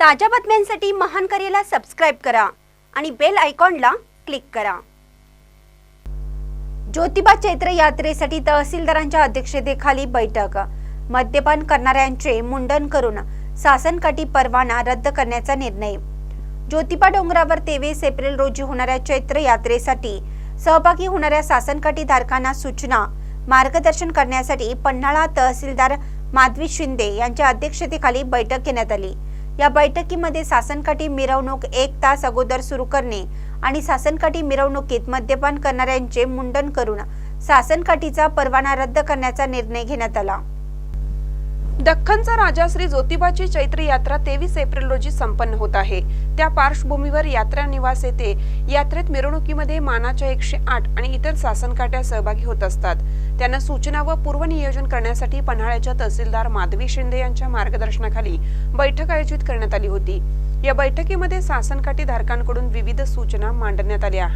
ताज्या बातम्यांसाठी महान करेला सबस्क्राईब करा आणि बेल आयकॉनला क्लिक करा. ज्योतिबा चैत्र यात्रेसाठी तहसीलदारांच्या अध्यक्षतेखाली बैठक. मद्यपान करणाऱ्यांचे मुंडन करून शासनकाठी परवाना रद्द करण्याचा निर्णय. ज्योतिबा डोंगरावर तेवीस एप्रिल रोजी होणाऱ्या चैत्र यात्रेसाठी सहभागी होणाऱ्या शासनकाठी धारकांना सूचना मार्गदर्शन करण्यासाठी पन्हाळा तहसीलदार माधवी शिंदे यांच्या अध्यक्षतेखाली बैठक घेण्यात आली. या बैठकीमध्ये शासनकाठी मिरवणूक एक तास अगोदर सुरू करणे आणि शासनकाठी मिरवणुकीत मद्यपान करणाऱ्यांचे मुंडन करून शासनकाठीचा परवाना रद्द करण्याचा निर्णय घेण्यात आला. दख्खनचा राजा श्री ज्योतिबाची चैत्र यात्रा तेवीस एप्रिल रोजी संपन्न होत आहे. त्या पार्श्वभूमीवर यात्रा निवास येथे यात्रेत मिरवणुकीमध्ये मानाच्या एकशे आठ आणि इतर सासनकाट्या सहभागी होत असतात. त्यांना सूचना व पूर्वनियोजन करण्यासाठी पन्हाळ्याच्या तहसीलदार माधवी शिंदे यांच्या मार्गदर्शनाखाली बैठक आयोजित करण्यात आली होती. या बैठकीमध्ये सासनकाठी धारकांकडून विविध सूचना मांडण्यात आल्या.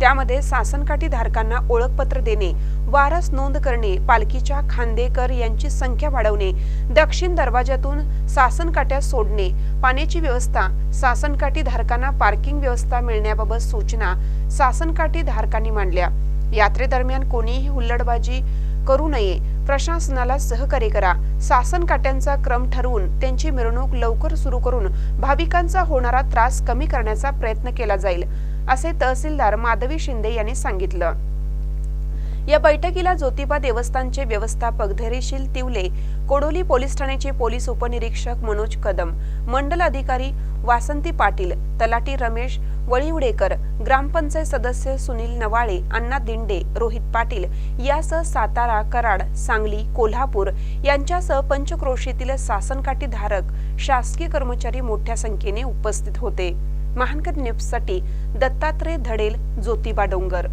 त्यामध्ये सासनकाठी धारकांना ओळखपत्र देणे वारस नोंद करणे पालखीच्या खांदेकर यांची संख्या वाढवणे दक्षिण दरवाजातून सासनकाठ्या सोडणे पाण्याची व्यवस्था सासनकाठी धारकांना पार्किंग व्यवस्था मिळण्याबाबत सूचना सासनकाठी धारकांनी मांडल्या. यात्रेदरम्यान कोणीही हुल्लडबाजी करू नये. प्रशासनाला सहकार्य करा. सासन काट्यांचा क्रम ठरवून त्यांची मिरवणूक लवकर सुरू करून भाविकांचा होणारा त्रास कमी करण्याचा प्रयत्न केला जाईल असे तहसीलदार माधवी शिंदे यांनी सांगितलं. या बैठकीला ज्योतिबा देवस्थानचे व्यवस्थापक धैर्यशील तिवले कोडोली पोलीस ठाण्याचे पोलीस उपनिरीक्षक मनोज कदम मंडल अधिकारी वासंती पाटील तलाटी रमेश वळीवडेकर ग्रामपंचायत सदस्य सुनील नवाळे अण्णा दिंडे रोहित पाटील यासह सातारा कराड सांगली कोल्हापूर यांच्यासह पंचक्रोशीतील शासनकाठी धारक शासकीय कर्मचारी मोठ्या संख्येने उपस्थित होते. महानकर न्यूजसाठी दत्तात्रय धडेल ज्योतिबा डोंगर.